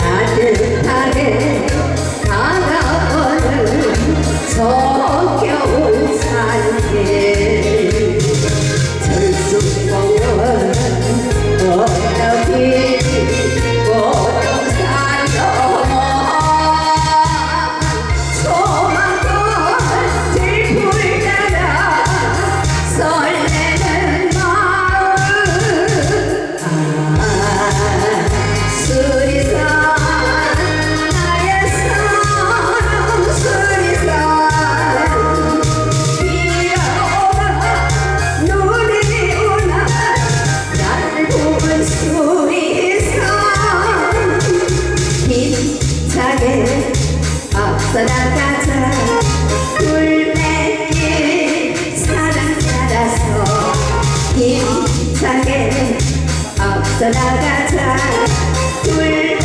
따뜻하게 차게 앞서나가자. 둘밖에 사랑 따라서 힘차게. 앞서나가자. 둘